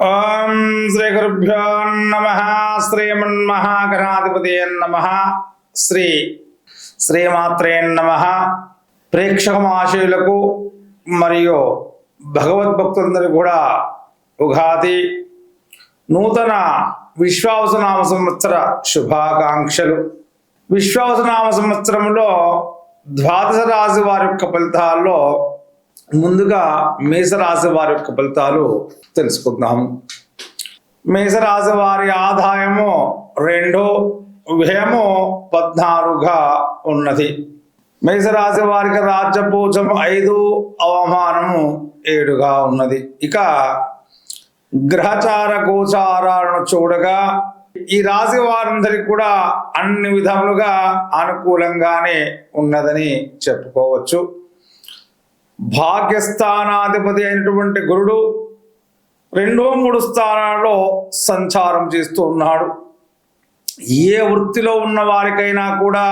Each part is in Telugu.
ఓం శ్రీ గురుభ్యో నమ శ్రీమన్మహాగణాధిపతి నమ శ్రీ శ్రీమాత్రే నమ ప్రేక్షక మహాశయులకు మరియు భగవద్భక్తులందరూ కూడా ఉగాది నూతన విశ్వావసనామ సంవత్సర శుభాకాంక్షలు. విశ్వావసనామ సంవత్సరంలో ద్వాదశ రాశి వారి యొక్క ఫలితాల్లో ముందుగా మేషరాశి వారి యొక్క ఫలితాలు తెలుసుకుందాము మేషరాశి వారి ఆదాయము రెండు వ్యయము పద్నాలుగుగా ఉన్నది. మేషరాశి వారికి రాజ్యపూజం ఐదు అవమానము ఏడుగా ఉన్నది. ఇక గ్రహచార గోచారాలను చూడగా ఈ రాశి వారందరికి కూడా అన్ని విధములుగా అనుకూలంగానే ఉన్నదని చెప్పుకోవచ్చు. భాగ్యస్థానాధిపతి అయినటువంటి గురుడు రెండో మూడు స్థానాల్లో సంచారం చేస్తూ ఉన్నాడు. ఏ వృత్తిలో ఉన్న వారికైనా కూడా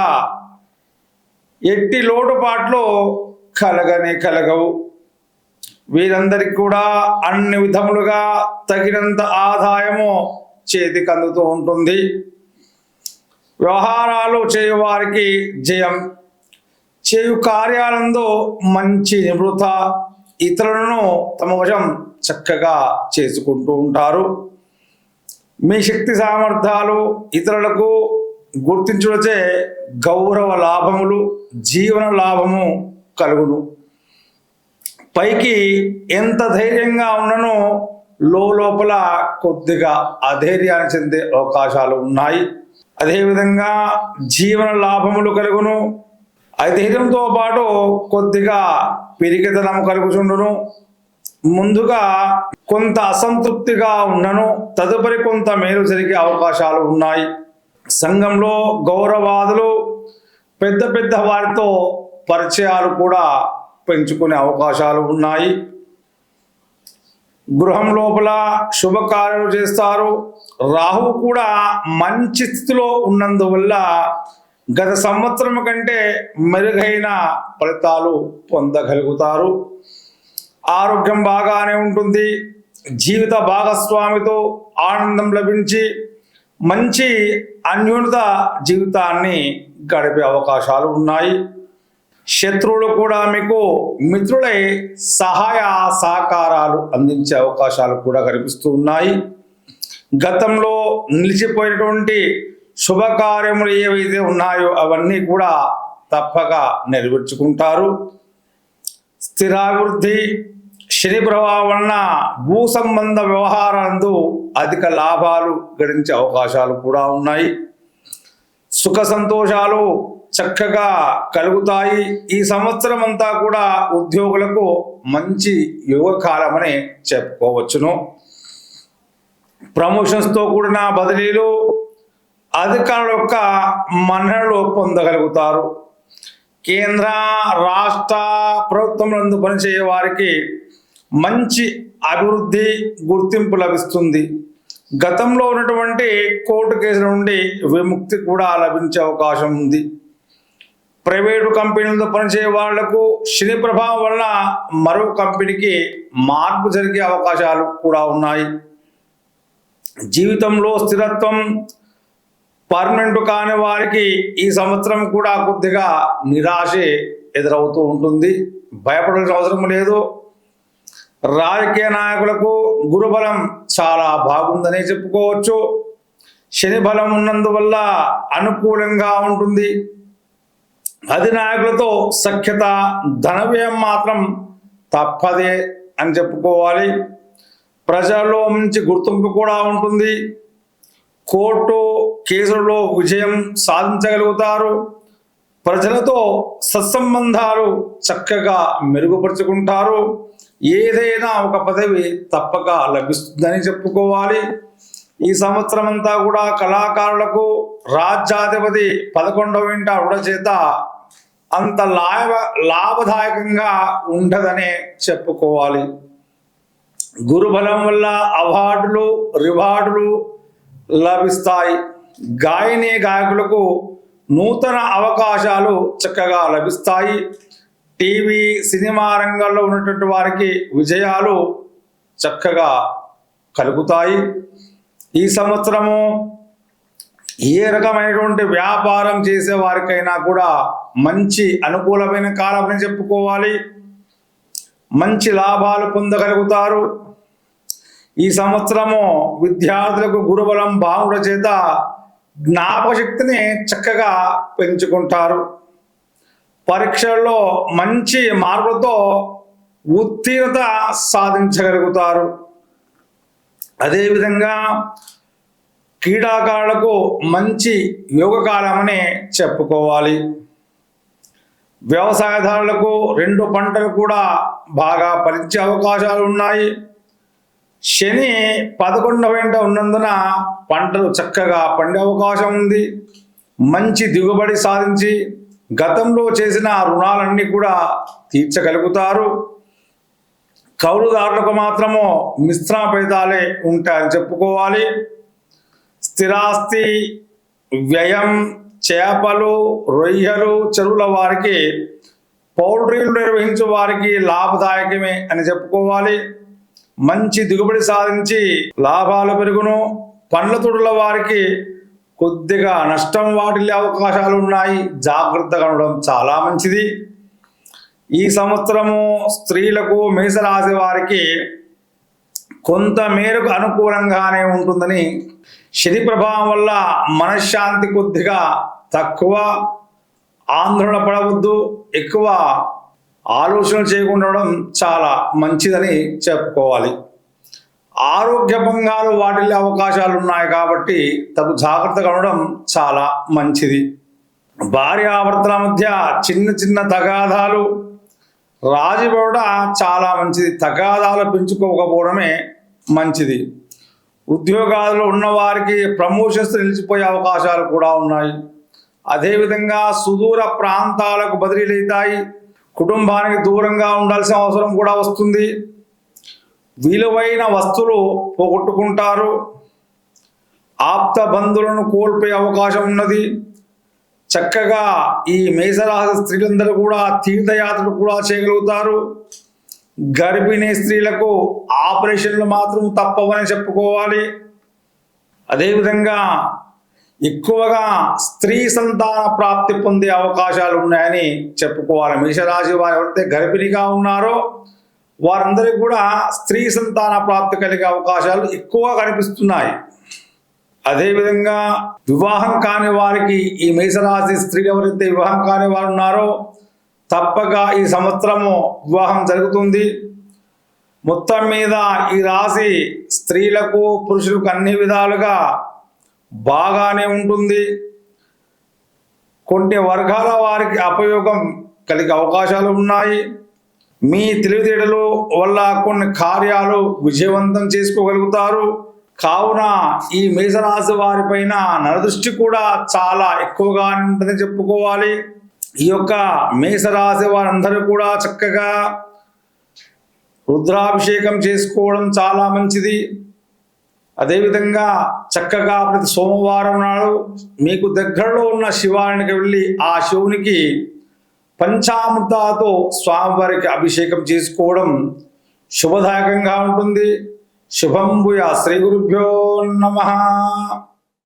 ఎట్టి లోటుపాట్లు కలగని కలగవు. వీరందరికీ కూడా అన్ని విధములుగా తగినంత ఆదాయము చేతికి అందుతూ ఉంటుంది. వ్యవహారాలు చేయవారికి జయం. చేయు కార్యాలందు మంచి నివృత ఇతరులను తమ వశం చక్కగా చేసుకుంటూ ఉంటారు. మీ శక్తి సామర్థ్యాలు ఇతరులకు గుర్తించుటచే గౌరవ లాభములు జీవన లాభము కలుగును. పైకి ఎంత ధైర్యంగా ఉన్ననో లోపల కొద్దిగా అధైర్యాన్ని చెందే అవకాశాలు ఉన్నాయి. అదేవిధంగా జీవన లాభములు కలుగును. ఐతిహ్యంతో పాటు కొద్దిగా పెరిగితనం కలుగుచుండును. ముందుగా కొంత అసంతృప్తిగా ఉన్నను తదుపరి కొంత మేలు జరిగే అవకాశాలు ఉన్నాయి. సంఘంలో గౌరవాదులు పెద్ద పెద్ద వారితో పరిచయాలు కూడా పెంచుకునే అవకాశాలు ఉన్నాయి. గృహం లోపల శుభకార్యాలు చేస్తారు. రాహు కూడా మంచి స్థితిలో ఉన్నందువల్ల గత సంవత్సరం కంటే మెరుగైన ఫలితాలు పొందగలుగుతారు. ఆరోగ్యం బాగానే ఉంటుంది. జీవిత భాగస్వామితో ఆనందం లభించి మంచి అన్యూనత జీవితాన్ని గడిపే అవకాశాలు ఉన్నాయి. శత్రువులు కూడా మీకు మిత్రులై సహాయ సహకారాలు అందించే అవకాశాలు కూడా కనిపిస్తూ ఉన్నాయి. గతంలో నిలిచిపోయినటువంటి శుభకార్యములు ఏవైతే ఉన్నాయో అవన్నీ కూడా తప్పక నెరవేర్చుకుంటారు. స్థిరాభివృద్ధి శని ప్రభావం వలన భూ సంబంధ వ్యవహారాలందు అధిక లాభాలు గడించే అవకాశాలు కూడా ఉన్నాయి. సుఖ సంతోషాలు చక్కగా కలుగుతాయి. ఈ సంవత్సరం అంతా కూడా ఉద్యోగులకు మంచి యుగకాలమని చెప్పుకోవచ్చును. ప్రమోషన్స్తో కూడిన బదిలీలు అధికారుల యొక్క మన్ననలు పొందగలుగుతారు. కేంద్ర రాష్ట్ర ప్రభుత్వం పనిచేయే వారికి మంచి అభివృద్ధి గుర్తింపు లభిస్తుంది. గతంలో ఉన్నటువంటి కోర్టు కేసుల నుండి విముక్తి కూడా లభించే అవకాశం ఉంది. ప్రైవేటు కంపెనీలతో పనిచేయ వాళ్ళకు శని ప్రభావం వలన మరో కంపెనీకి మార్పు జరిగే అవకాశాలు కూడా ఉన్నాయి. జీవితంలో స్థిరత్వం పర్మనెంట్ కాని వారికి ఈ సంవత్సరం కూడా కొద్దిగా నిరాశే ఎదురవుతూ ఉంటుంది. భయపడాల్సిన అవసరం లేదు. రాజకీయ నాయకులకు గురుబలం చాలా బాగుందనే చెప్పుకోవచ్చు. శని బలం ఉన్నందువల్ల అనుకూలంగా ఉంటుంది. అధినాయకులతో సఖ్యత ధనవ్యయం మాత్రం తప్పదే అని చెప్పుకోవాలి. ప్రజల్లో మంచి గుర్తింపు కూడా ఉంటుంది. కోర్టు కేసులలో విజయం సాధించగలుగుతారు. ప్రజలతో సత్సంబంధాలు చక్కగా మెరుగుపరుచుకుంటారు. ఏదైనా ఒక పదవి తప్పక లభిస్తుందని చెప్పుకోవాలి. ఈ సంవత్సరం అంతా కూడా కళాకారులకు రాజ్యాధిపతి పదకొండవ ఇంట చేత అంత లాభ లాభదాయకంగా ఉండదనే చెప్పుకోవాలి. గురుబలం వల్ల అవార్డులు రివార్డులు లభిస్తాయి. గాయని గాయకులకు నూతన అవకాశాలు చక్కగా లభిస్తాయి. టీవీ సినిమా రంగంలో ఉన్నటువంటి వారికి విజయాలు చక్కగా కలుగుతాయి. ఈ సంవత్సరము ఏ రకమైనటువంటి వ్యాపారం చేసే వారికైనా కూడా మంచి అనుకూలమైన కాలం చెప్పుకోవాలి. మంచి లాభాలు పొందగలుగుతారు. ఈ సంవత్సరము విద్యార్థులకు గురుబలం బాగుండ చేత జ్ఞాపశక్తిని చక్కగా పెంచుకుంటారు. పరీక్షల్లో మంచి మార్కులతో ఉత్తీర్ణత సాధించగలుగుతారు. అదేవిధంగా క్రీడాకారులకు మంచి యోగకాలమని చెప్పుకోవాలి. వ్యవసాయదారులకు రెండు పంటలు కూడా బాగా ఫలించే అవకాశాలు ఉన్నాయి శని పదకొండవ వెంట ఉన్నందున పంటలు చక్కగా పండే అవకాశం ఉంది. మంచి దిగుబడి సాధించి గతంలో చేసిన రుణాలన్నీ కూడా తీర్చగలుగుతారు. కౌలుదారులకు మాత్రము మిశ్రమ ఫలితాలే ఉంటాయని చెప్పుకోవాలి. స్థిరాస్తి వ్యయం చేపలు రొయ్యలు చెరువుల వారికి పౌల్ట్రీలు నిర్వహించే వారికి లాభదాయకమే అని చెప్పుకోవాలి. మంచి దిగుబడి సాధించి లాభాలు పెరుగును. పండ్ల తోటల వారికి కొద్దిగా నష్టం వాటిల్లే అవకాశాలు ఉన్నాయి. జాగ్రత్తగా ఉండడం చాలా మంచిది. ఈ సంవత్సరము స్త్రీలకు మేషరాశి వారికి కొంత మేరకు అనుకూలంగానే ఉంటుందని శని ప్రభావం వల్ల మనశ్శాంతి కొద్దిగా తక్కువ. ఆందోళన పడవద్దు. ఎక్కువ ఆలోచనలు చేయకుండా ఉండడం చాలా మంచిదని చెప్పుకోవాలి. ఆరోగ్య భంగాలు వాటిల్లే అవకాశాలు ఉన్నాయి కాబట్టి తగు జాగ్రత్తగా ఉండడం చాలా మంచిది. భార్యాభర్తల మధ్య చిన్న చిన్న తగాదాలు రాజీపడ చాలా మంచిది. తగాదాలు పెంచుకోకపోవడమే మంచిది. ఉద్యోగాలు ఉన్నవారికి ప్రమోషన్స్ నిలిచిపోయే అవకాశాలు కూడా ఉన్నాయి. అదేవిధంగా సుదూర ప్రాంతాలకు బదిలీలు అవుతాయి కుటుంబానికి దూరంగా ఉండాల్సిన అవసరం కూడా వస్తుంది. విలువైన వస్తువులు పోగొట్టుకుంటారు. ఆప్త బంధువులను కోల్పోయే అవకాశం ఉన్నది. చక్కగా ఈ మేషరాశి స్త్రీలందరూ కూడా తీర్థయాత్రలు కూడా చేయగలుగుతారు. గర్భిణీ స్త్రీలకు ఆపరేషన్లు మాత్రం తప్పవని చెప్పుకోవాలి. అదేవిధంగా ఎక్కువగా స్త్రీ సంతాన ప్రాప్తి పొందే అవకాశాలు ఉన్నాయని చెప్పుకోవాలి. మేషరాశి వారు ఎవరైతే గర్భిణిగా ఉన్నారో వారందరికీ కూడా స్త్రీ సంతాన ప్రాప్తి కలిగే అవకాశాలు ఎక్కువ కనిపిస్తున్నాయి. అదేవిధంగా వివాహం కాని వారికి ఈ మేషరాశి స్త్రీలు ఎవరైతే వివాహం కాని వారు ఉన్నారో తప్పక ఈ సంవత్సరము వివాహం జరుగుతుంది. మొత్తం మీద ఈ రాశి స్త్రీలకు పురుషులకు అన్ని విధాలుగా బాగానే ఉంటుంది. కొన్ని వర్గాల వారికి అపయోగం కలిగే అవకాశాలు ఉన్నాయి. మీ తెలివితేటలు వల్ల కొన్ని కార్యాలు విజయవంతం చేసుకోగలుగుతారు. కావున ఈ మేషరాశి వారిపైన నరదృష్టి కూడా చాలా ఎక్కువగా ఉంటుందని చెప్పుకోవాలి. ఈ యొక్క మేషరాశి వారందరూ కూడా చక్కగా రుద్రాభిషేకం చేసుకోవడం చాలా మంచిది. అదేవిధంగా చక్కగా ప్రతి సోమవారం నాడు మీకు దగ్గరలో ఉన్న శివానికి వెళ్ళి ఆ శివునికి పంచామృతాతో స్వామివారికి అభిషేకం చేసుకోవడం శుభదాయకంగా ఉంటుంది. శుభంభుయ శ్రీ గురుభ్యో నమ.